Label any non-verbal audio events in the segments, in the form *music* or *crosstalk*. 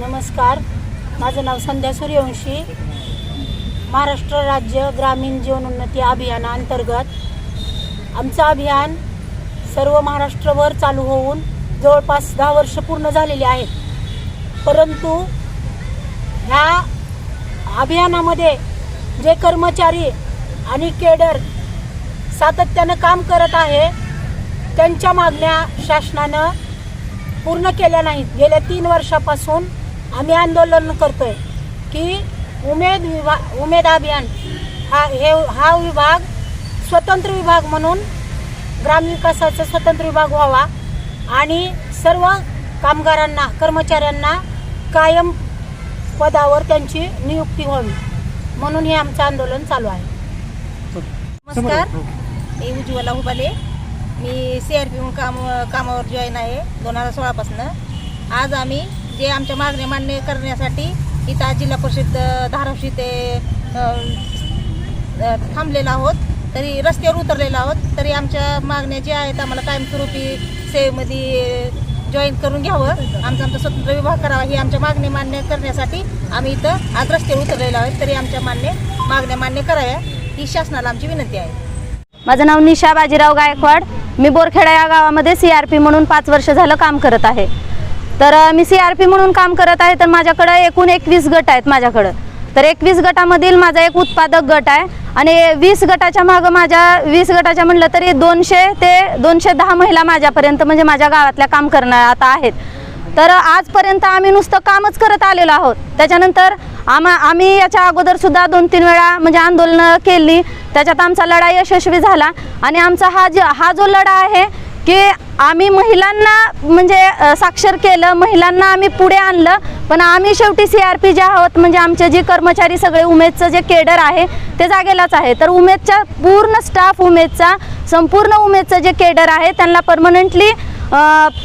नमस्कार. माझं नाव संध्या सूर्यवंशी. महाराष्ट्र राज्य ग्रामीण जीवनोन्नती अभियानाअंतर्गत आमचं अभियान सर्व महाराष्ट्रभर चालू होऊन जवळपास दहा वर्ष पूर्ण झालेली आहेत परंतु ह्या अभियानामध्ये जे कर्मचारी आणि केडर सातत्यानं काम करत आहे त्यांच्या मागण्या शासनानं पूर्ण केल्या नाहीत. गेल्या तीन वर्षापासून आम्ही आंदोलन करतोय की उमेद विभा उमेद अभियान हा हे हा विभाग स्वतंत्र विभाग म्हणून ग्रामविकासाचा स्वतंत्र विभाग व्हावा आणि सर्व कामगारांना कर्मचाऱ्यांना कायम पदावर त्यांची नियुक्ती व्हावी म्हणून हे आमचं आंदोलन चालू आहे. नमस्कार. मी उज्ज्वला हुबाले. मी सी आर पी काम कामावर जॉईन आहे दोन हजार सोळापासनं. आज आम्ही जे आमच्या मागण्या मान्य करण्यासाठी इथं आज जिल्हा परिषद अ, धाराशिव ते थांबलेला थांबलेलो आहोत. तरी रस्त्यावर उतरलेलो आहोत. तरी आमच्या मागण्या ज्या आहेत आम्हाला कायमस्वरूपी सेवेमध्ये जॉईन करून घ्यावं. आमचा आमचा स्वतंत्र विभाग करावा ही आमच्या मागणी मान्य करण्यासाठी आम्ही इथं आज रस्त्यावर उतरलेलो आहोत. तरी आमच्या मान्य मागण्या मान्य कराव्या ही शासनाला आमची विनंती आहे. माझं नाव निशा बाजीराव गायकवाड. मी बोरखेडा या गावामध्ये सी आर पी म्हणून पाच वर्ष झालं काम करत आहे. तर मी सी आर पी म्हणून काम करत आहे तर माझ्याकडं एकूण एकवीस गट आहेत माझ्याकडं. तर एकवीस गटामधील माझा एक उत्पादक गट आहे आणि वीस गटाच्या मागं माझ्या वीस गटाच्या म्हणलं तरी दोनशे ते दोनशे दहा महिला माझ्यापर्यंत म्हणजे माझ्या गावातल्या काम करणार आता आहेत. तर आजपर्यंत आम्ही नुसतं कामच करत आलेलो आहोत. त्याच्यानंतर आम्हा आम्ही याच्या अगोदरसुद्धा दोन तीन वेळा म्हणजे आंदोलनं केली. त्याच्यात आमचा लढा यशस्वी झाला आणि आमचा हा ज हा जो लढा आहे की आम्ही महिलांना म्हणजे साक्षर केलं महिलांना आम्ही पुढे आणलं पण आम्ही शेवटी सी आर पी जे आहोत म्हणजे आमचे जे कर्मचारी सगळे उमेदचं जे केडर आहे ते जागेलाच आहे. तर उमेदच्या पूर्ण स्टाफ उमेदचा संपूर्ण उमेदचं जे केडर आहे त्यांना परमनंटली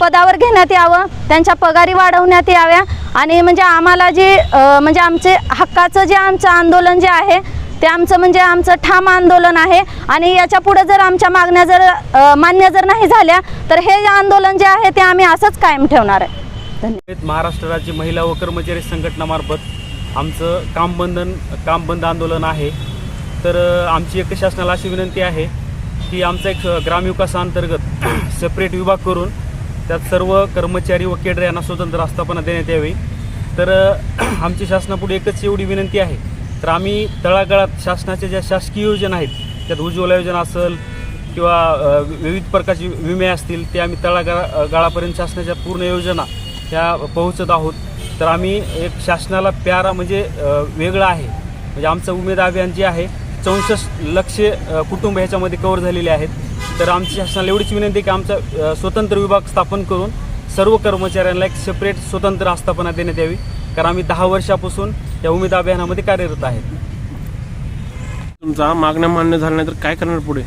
पदावर घेण्यात यावं त्यांच्या पगारी वाढवण्यात याव्या आणि म्हणजे आम्हाला जे म्हणजे आमचे हक्काचं जे आमचं आंदोलन जे आहे ते आमचं म्हणजे आमचं ठाम आंदोलन आहे. आणि याच्यापुढे जर आमच्या मागण्या जर मान्य जर नाही झाल्या तर हे आंदोलन जे आहे ते आम्ही असंच कायम ठेवणार आहे. धन्यवाद. महाराष्ट्र राज्य महिला व कर्मचारी संघटनामार्फत आमचं कामबंधन कामबंद काम बंद आंदोलन आहे. तर आमची एक शासनाला अशी विनंती आहे की आमचा एक ग्रामविकासाअंतर्गत सेपरेट *clears throat* विभाग करून त्यात सर्व कर्मचारी व केडर यांना स्वतंत्र आस्थापना देण्यात यावी. तर *clears throat* आमची शासनापुढे एकच एवढी विनंती आहे तर आम्ही तळागाळात शासनाच्या ज्या शासकीय योजना आहेत त्यात उज्ज्वला योजना असेल किंवा विविध प्रकारचे विमे असतील ते आम्ही तळागाळा गाळापर्यंत शासनाच्या पूर्ण योजना ह्या पोहोचत आहोत. तर आम्ही एक शासनाला प्यारा म्हणजे वेगळा वेगळं आहे. म्हणजे आमचं उमेद अभियान जे आहे चौसष्ट लक्ष कुटुंब ह्याच्यामध्ये कवर झालेले आहेत. तर आमची शासनाला एवढीच विनंती आहे की आमचा स्वतंत्र विभाग स्थापन करून सर्व कर्मचाऱ्यांना एक सेपरेट स्वतंत्र आस्थापना देण्यात यावी. कारण आम्ही दहा वर्षापासून या उमेद अभियानामध्ये कार्यरत आहेत. तुमचा मागण्या मान्य झाल्यानंतर काय करणार पुढे?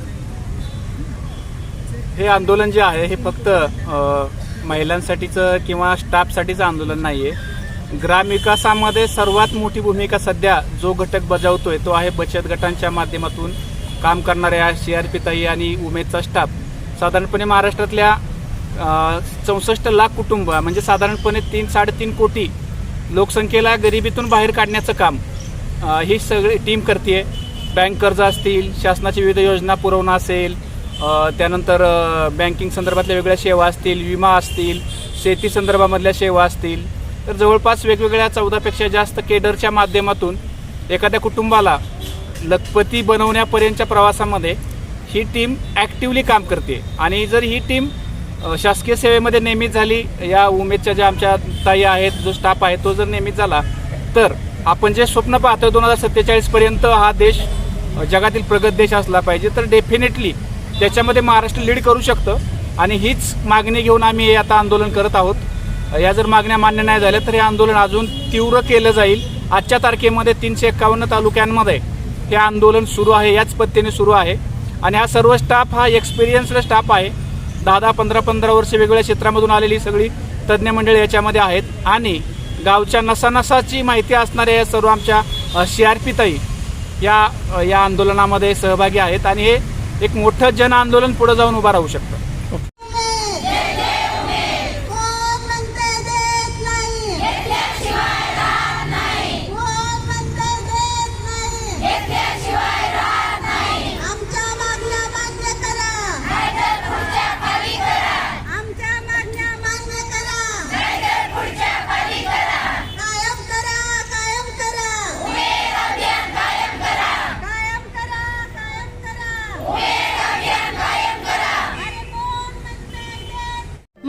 हे आंदोलन जे आहे हे फक्त अ, महिलांसाठीचं किंवा स्टाफसाठीचं आंदोलन नाही आहे ग्रामविकासामध्ये सर्वात मोठी भूमिका सध्या जो घटक बजावतोय तो आहे बचत गटांच्या माध्यमातून काम करणाऱ्या सी आर पी ताई आणि उमेदचा स्टाफ. साधारणपणे महाराष्ट्रातल्या चौसष्ट लाख कुटुंब म्हणजे साधारणपणे तीन साडेतीन कोटी लोकसंख्येला गरिबीतून बाहेर काढण्याचं काम ही सगळी टीम करते बँक कर्ज असतील शासनाची विविध योजना पुरवणं असेल त्यानंतर बँकिंग संदर्भातल्या वेगळ्या सेवा असतील विमा असतील शेती संदर्भामधल्या सेवा असतील. तर जवळपास वेगवेगळ्या चौदापेक्षा जास्त केडरच्या माध्यमातून एखाद्या कुटुंबाला लखपती बनवण्यापर्यंतच्या प्रवासामध्ये ही टीम ॲक्टिवली काम करते. आणि जर ही टीम शासकीय सेवेमध्ये नियमित झाली. या उमेदच्या ज्या आमच्या ताई आहेत जो स्टाफ आहे तो जर नियमित झाला तर आपण जे स्वप्न पाहतो दोन हजार सत्तेचाळीसपर्यंत हा देश जगातील प्रगत देश असला पाहिजे तर डेफिनेटली त्याच्यामध्ये महाराष्ट्र लीड करू शकतं. आणि हीच मागणी घेऊन आम्ही हे आता आंदोलन करत आहोत. या जर मागण्या मान्य नाही झाल्या तर हे आंदोलन अजून तीव्र केलं जाईल. आजच्या तारखेमध्ये तीनशे एक्कावन्न तालुक्यांमध्ये हे आंदोलन सुरू आहे याच पद्धतीने सुरू आहे. आणि हा सर्व स्टाफ हा एक्सपिरियन्स्ड स्टाफ आहे. दहा दहा पंधरा पंधरा वर्ष वेगवेगळ्या क्षेत्रामधून आलेली सगळी तज्ज्ञ मंडळी याच्यामध्ये आहेत. आणि गावच्या नसानसाची माहिती असणाऱ्या या सर्व आमच्या सी आर पी ताई या या आंदोलनामध्ये सहभागी आहेत. आणि हे एक मोठं जन आंदोलन पुढे जाऊन उभं राहू शकतं.